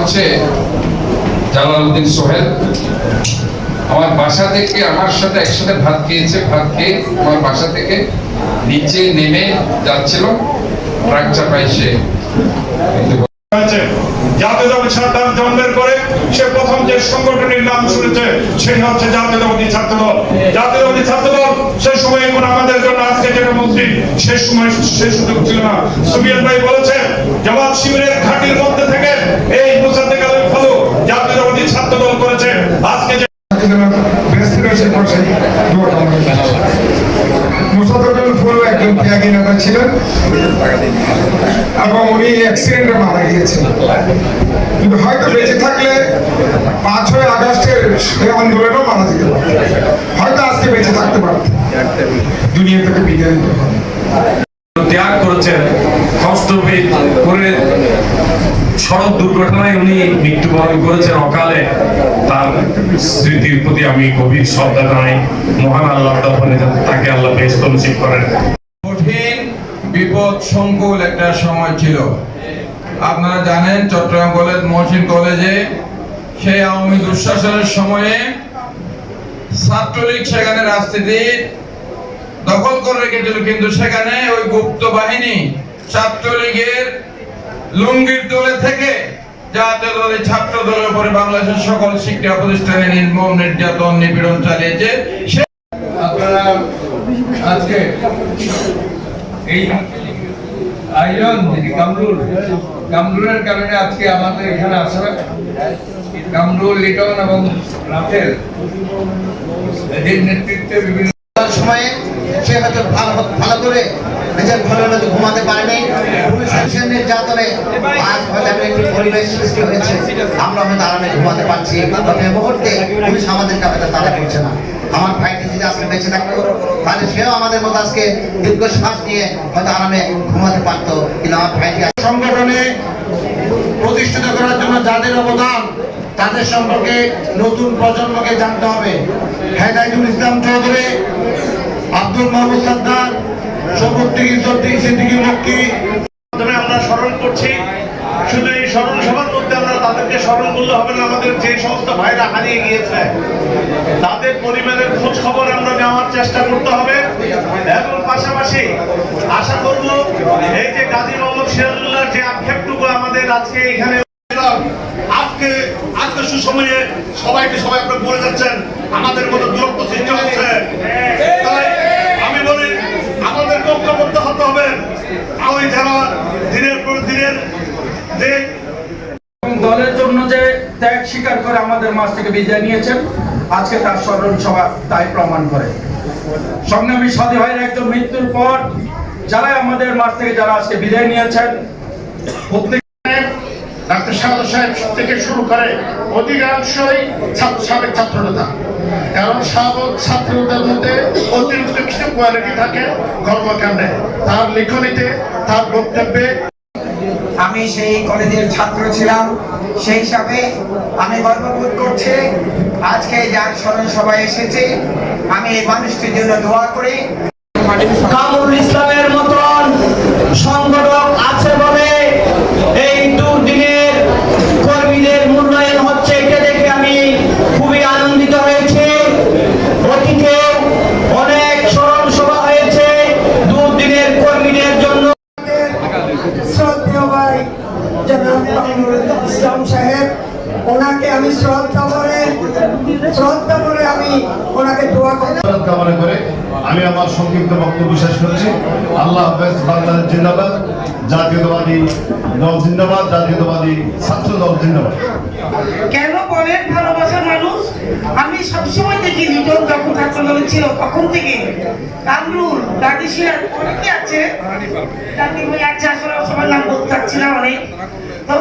হচ্ছে জালালউদ্দিন সোহেল। আমার বাসা থেকে আমার সাথে একসাথে ভাত খেয়েছে, ভাত খেয়ে আমার বাসা থেকে নিচে নেমে যাচ্ছিল। ট্রাক চাপাই সে প্রথম যে নাম শুনেছে সেটা সময় এখন আমাদের আজকে মন্ত্রী সে সময় সুযোগ ছিল না। সুবিয়ান ভাই ঘাটির মধ্যে থেকে জাতীয়তাবাদী ছাত্র দল করেছে। আজকে যে প্রেসিডেন্সির বসে মুসাদুল ফুল একজন ত্যাগী নেতা ছিলেন এবং উনি অ্যাক্সিডেন্টে মারা গিয়েছেন। কিন্তু হয়তো বেঁচে থাকলে পাঁচই আগস্টের সেই আন্দোলনেও মারা যেতে হয়তো আজকে বেঁচে থাকতে পারতেন দুনিয়া থেকে বিদায় ত্যাগ করেছেন কষ্ট করে সড়ক দুর্ঘটনায় উনি মৃত্যুবরণ করেছেন অকালে। তার স্মৃতির প্রতি আমি গভীর শ্রদ্ধা জানাই। মহান আল্লাহ তখন তাকে আল্লাহ বেশ নসিব করেন। কঠিন বিপদ সংকুল একটা সময় ছিল। আপনারা জানেন, চট্টগ্রাম কলেজ, মহসিন কলেজে সেই আওয়ামী দুঃশাসনের সময়ে ছাত্রলীগ সেখানে রাজনীতি দখল করে রেখেছিল, কিন্তু সেখানে ওই গুপ্ত বাহিনী ছাত্রলীগের লুঙ্গির দলে থেকে জাতীয় দলের ছাত্র দলের উপরে বাংলাদেশের সকল শিক্ষা প্রতিষ্ঠানে নির্মম নির্যাতন নিপীড়ন চালিয়েছে। আপনারা আজকে এই আয়োজন যিনি কামরুল কামরুলের কারণে আজকে আমাদের এখানে আসা কামরুল লিটন এবং রাফেল এদের নেতৃত্বে বিভিন্ন সময়ে সে হয়তো ভালো ভালো করে নিজের ঘরে হয়তো ঘুমাতে পারেনি। পুলিশের নির্যাতনে আজ হয়তো এমন একটি পরিবেশ সৃষ্টি হয়েছে। আমরা হয়তো আরামে ঘুমাতে পারছি। তবে এই মুহূর্তে পুলিশ আমাদেরকে হয়তো তাড়া করছে না। আমার ভাইটি যদি আজকে বেঁচে থাকতো, তাহলে সেও আমাদের মতো আজকে দীর্ঘশ্বাস নিয়ে হয়তো আরামে ঘুমাতে পারতো। কিন্তু আমার ভাইটি সংগঠনে প্রতিষ্ঠিত করার জন্য যাদের অবদান, তাদের সম্পর্কে নতুন প্রজন্মকে জানতে হবে। হেদায়তুল ইসলাম চৌধুরী, আব্দুল মাহমুদ সাদ্দার পাশাপাশি আশা করব এই যে গাজী মোহাম্মদ যে আক্ষেপটুকু আমাদের আজকে এখানে আজকে আজকে সবাইকে সবাই বলে যাচ্ছেন, আমাদের মতো দূরত্ব সৃষ্টি হচ্ছে তাই আমি বলি আমাদেরকে ঐক্যবদ্ধ হতে হবে ওই যারা দিনের যে দলের জন্য যে ত্যাগ স্বীকার করে আমাদের মাঝ থেকে বিদায় নিয়েছেন, আজকে তার স্মরণ সভা তাই প্রমাণ করে। সংগ্রামী সাথী ভাইয়ের একজন মৃত্যুর পর যারা আমাদের মাঝ থেকে যারা আজকে বিদায় নিয়েছেন, প্রত্যেক ডাক্তার সাহেব সাহেব থেকে শুরু করে অধিকাংশই ছাত্র সাবেক ছাত্র কারণ সাবেক ছাত্রদের মধ্যে অতিরিক্ত কিছু কোয়ালিটি থাকে কর্মকাণ্ডে তার লিখনিতে, তার বক্তব্যে আমি সেই কলেজের ছাত্র ছিলাম। সেই হিসাবে আমি গর্ববোধ করছি। আজকে যার স্মরণ সভায় এসেছে, আমি এই মানুষটির জন্য দোয়া করি। কামরুল ইসলামের শ্রদ্ধা করে আমি ওনাকে দোয়া করি। কামনা করে আমি আমার সংক্ষিপ্ত বক্তব্য শেষ করছি। আল্লাহ হাফেজ বাংলাদেশ জিন্দাবাদ জাতীয়তাবাদী দল জিন্দাবাদ জাতীয়তাবাদী ছাত্র দল জিন্দাবাদ। কেন বলেন ভালোবাসার মানুষ? আমি সবসময় দেখি লিটন যখন ছাত্র দলে ছিল তখন থেকে কামরুল দাদি সিরাজ অনেকে আছে। দাদি ভাই আছে আসলে সবার নাম বলতে চাচ্ছি না অনেক। তো